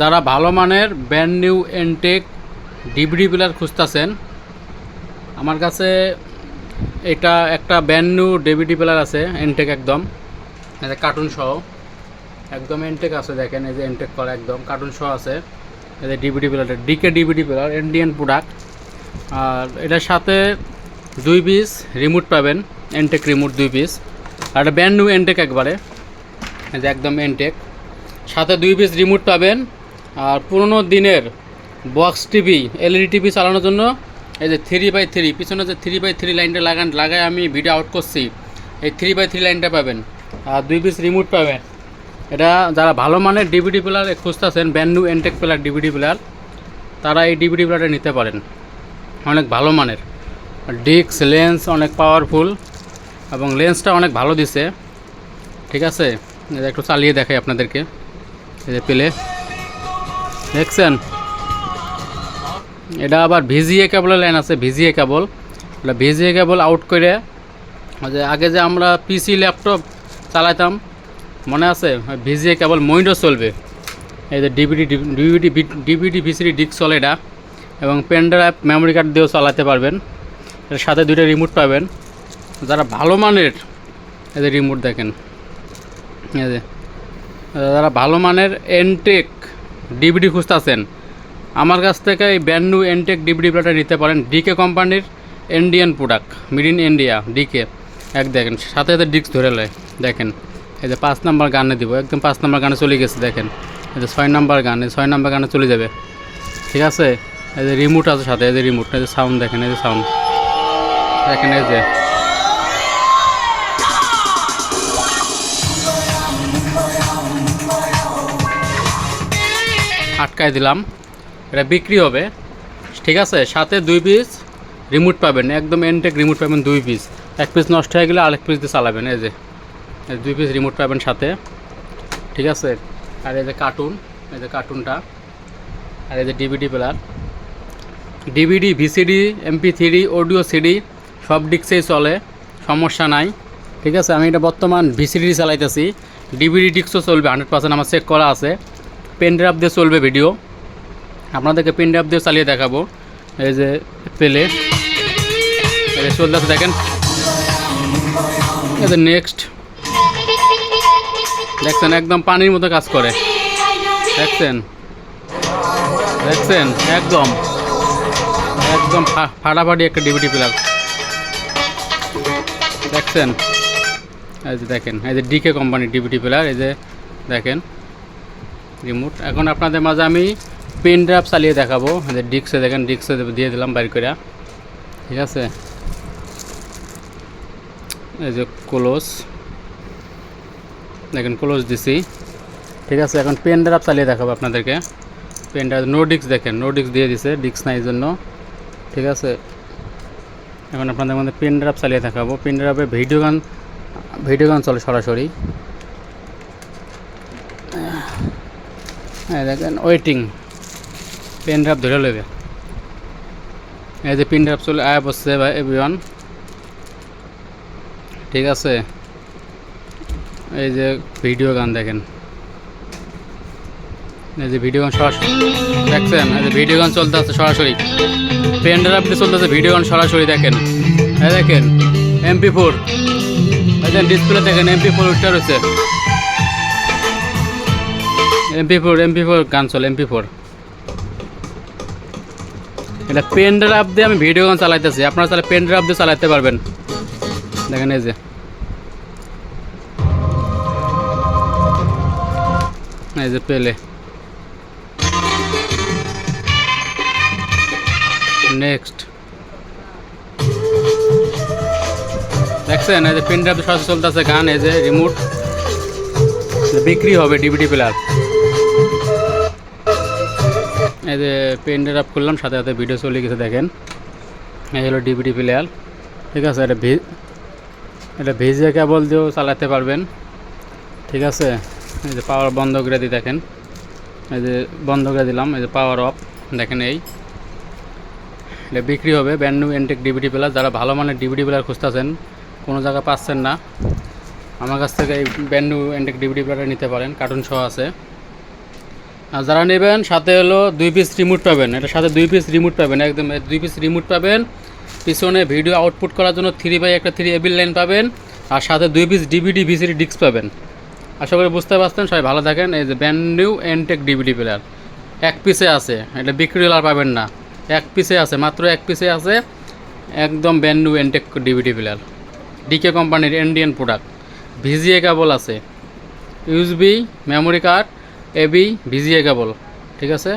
যারা ভালো মানের brand new intact DVD player খুঁজতেছেন, আমার কাছে এটা একটা ব্র্যান্ড নিউ ডিভিডি প্লেয়ার আছে, এনটেক একদম। কার্টুন সহ, একদম এনটেক আছে, দেখেন এই যে এনটেক করা একদম, কার্টুন সহ আছে। এই যে DVD player DK DVD player Indian product আর এটার সাথে দুই পিস রিমোট পাবেন, এনটেক রিমোট দুই পিস আর ব্র্যান্ড নিউ এনটেক একবারে যে একদম এনটেক। সাথে দুই পিস রিমোট পাবেন। আর পুরোনো দিনের বক্স টিভি এলইডি টিভি চালানোর জন্য এই যে থ্রি বাই থ্রি পিছনে যে থ্রি বাই থ্রি লাইনটা লাগান লাগায় আমি ভিডিও আউট করছি। এই থ্রি বাই থ্রি লাইনটা পাবেন। আর দুই পিস রিমোট পাবেন। এটা যারা ভালো মানের ডিভিডি প্লেয়ার খুঁজতেছেন brand Entech player DVD player তারা এই ডিভিডি প্লেয়ারটা নিতে পারেন। অনেক ভালো মানের। ডিক্স লেন্স অনেক পাওয়ারফুল এবং লেন্সটা অনেক ভালো দিছে। ঠিক আছে? একটু চালিয়ে দেখাই আপনাদেরকে। যে পেলে দেখছেন? এটা আবার ভিজিএ কেবলের লাইন আছে ভিজিএ কেবল। এটা ভিজিএ কেবল আউট করে যে আগে যে আমরা পিসি ল্যাপটপ চালাতাম, মনে আছে? ভিজিএ কেবল মইন্ডো চলবে। এই যে DVD DVD DVD VCD disc চলে এটা। এবং পেন ড্রাইভ মেমোরি কার্ড দিয়েও চালাতে পারবেন। এর সাথে দুইটা রিমোট পাবেন। যারা ভালো মানের এদের রিমোট দেখেন। এই যে যারা ভালো মানের এনটেক ডিভিডি খুঁজতেছেন, আমার কাছ থেকে এই ব্র্যান্ড নিউ এনটেক ডিভিডি প্লেয়ারটা নিতে পারেন ডিকে কোম্পানির Indian product made in India DK এক দেখেন, সাথে সাথে ডিস্ক ধরে লয়, দেখেন। এই যে পাঁচ নাম্বার গানে দিব, একদম পাঁচ নাম্বার গানে চলে গেছে, দেখেন। এই যে ছয় নাম্বার গান, এই ছয় নাম্বার গানে চলে যাবে। ঠিক আছে? এই যে রিমোট আছে সাথে, এই যে রিমোট এই যে সাউন্ড দেখেন, এই যে সাউন্ড দেখেন, এই যে আটকায় দিলাম। এটা বিক্রি হবে। ঠিক আছে? সাথে দুই পিস রিমোট পাবেন। একদম এনটেক রিমোট পাবেন দুই পিস এক পিস নষ্ট হয়ে গেলে আরেক পিস দিয়ে চালাবেন। এই যে দুই পিস রিমোট পাবেন সাথে। ঠিক আছে? আর এই যে কার্টুন এই যে কার্টুনটা আর এই যে DVD player DVD VCD MP three audio CD সব ডিস্কেই চলে। সমস্যা নাই। ঠিক আছে? আমি এটা বর্তমান ভিসিডি চালাইতেছি। ডিভিডি ডিস্কও চলবে। হান্ড্রেড পার্সেন্ট আমার চেক করা আছে। পেন ড্রাইভ দিয়ে চলবে ভিডিও আপনাদেরকে পেন ড্রাইভ দিয়ে চালিয়ে দেখাবো। এই যে পেলে। চলতেছে দেখেন। এই যে নেক্সট দেখছেন, একদম পানির মতো কাজ করে। দেখছেন? দেখছেন? একদম। একদম ফাটাফাটি একটা ডিভিডি প্লেয়ার দেখছেন? এই যে দেখেন, এই যে ডিকে কোম্পানির ডিভিডি প্লেয়ার এই যে দেখেন। রিমোট এখন আপনাদের মাঝে আমি পেন ড্রাইভ চালিয়ে দেখাবো। যে ডিক্সে দেখেন ডিক্সে দিয়ে দিলাম বাইর করে ঠিক আছে? এই যে ক্লোজ দেখেন ক্লোজ দিছি। ঠিক আছে, এখন পেন ড্রাইভ চালিয়ে দেখাবো আপনাদেরকে। পেন ড্রাইভ নো ডিক্স দেখেন নো ডিক্স দিয়ে দিছে ডিক্স নাই জন্য। ঠিক আছে? এখন আপনাদের মধ্যে পেন ড্রাইভ চালিয়ে দেখাবো। পেন ড্রাইভে ভিডিও গান ভিডিও গান চলে সরাসরি। এই দেখেন ওয়েটিং পেন ড্রাইভ ধরে নেবে এই যে পেন ড্রাইভ চলে আয়া বসছে ভাই এভরিওয়ান ঠিক আছে? এই যে ভিডিও গান দেখেন। এই যে ভিডিও গান সরাসরি, দেখছেন? এই যে ভিডিও গান চলতে আছে সরাসরি। পেন ড্রাইভ দিয়ে চলতেছে ভিডিও গান সরাসরি, দেখেন। এই দেখেন এমপি ফোর দেখেন ডিসপ্লে দেখেন এমপি ফোর উঠতে রয়েছে। এমপি ফোর এমপি ফোর গান চলে এমপি ফোর এটা পেন ড্রাইভ দিয়ে আমি ভিডিও গান চালাইতেছি। আপনারা তাহলে পেন ড্রাইভ দিয়ে চালাতে পারবেন। দেখেন এই যে। এই যে পেলে নেক্সট দেখছেন, এই যে পেন ড্রাইভ সরাসরি চলতেছে গান, এই যে রিমোট বিক্রি হবে ডিভিডি প্লেয়ার এই যে পেন ড্রাইভ করলাম, সাথে সাথে ভিডিও চলে গেছে, দেখেন। এই হলো ডিভিডি প্লেয়ার ঠিক আছে, এটা ভি এটা ভিজিয়ে কেবল দিয়েও চালাতে পারবেন। ঠিক আছে, এই যে পাওয়ার বন্ধ করে দিই দেখেন। এই যে বন্ধ করে দিলাম, এই যে পাওয়ার অফ দেখেন এই। এটা বিক্রি হবে brand new Entech DVD player যারা ভালো মানের ডিভিডি প্লেয়ার খুঁজতেছেন, কোনো জায়গায় পাচ্ছেন না। আমার কাছ থেকে এই ব্যান্ড নিউ এনটেক ডিভিডি প্লেয়ারটা নিতে পারেন কার্টুন সহ আছে। যারা নেবেন, সাথে হলো দুই পিস রিমোট পাবেন। এটা সাথে দুই পিস রিমোট পাবেন, একদম দুই পিস রিমোট পাবেন। পিছনে ভিডিও আউটপুট করার জন্য থ্রি বাই একটা থ্রি এবিল লাইন পাবেন। আর সাথে দুই পিস ডিভিডি ভিসিডি ডিস্ক পাবেন। আশা করি বুঝতে পারছেন, সবাই ভালো থাকেন। এই যে brand new Entech DVD player এক পিসে আছে, এটা বিক্রি আর পাবেন না। এক পিসে আছে, মাত্র এক পিসে আছে। একদম brand new Entech DVD player DK কোম্পানির ইন্ডিয়ান প্রোডাক্ট ভিজিএ কেবল আছে। USB memory card AB VGA cable ঠিক আছে?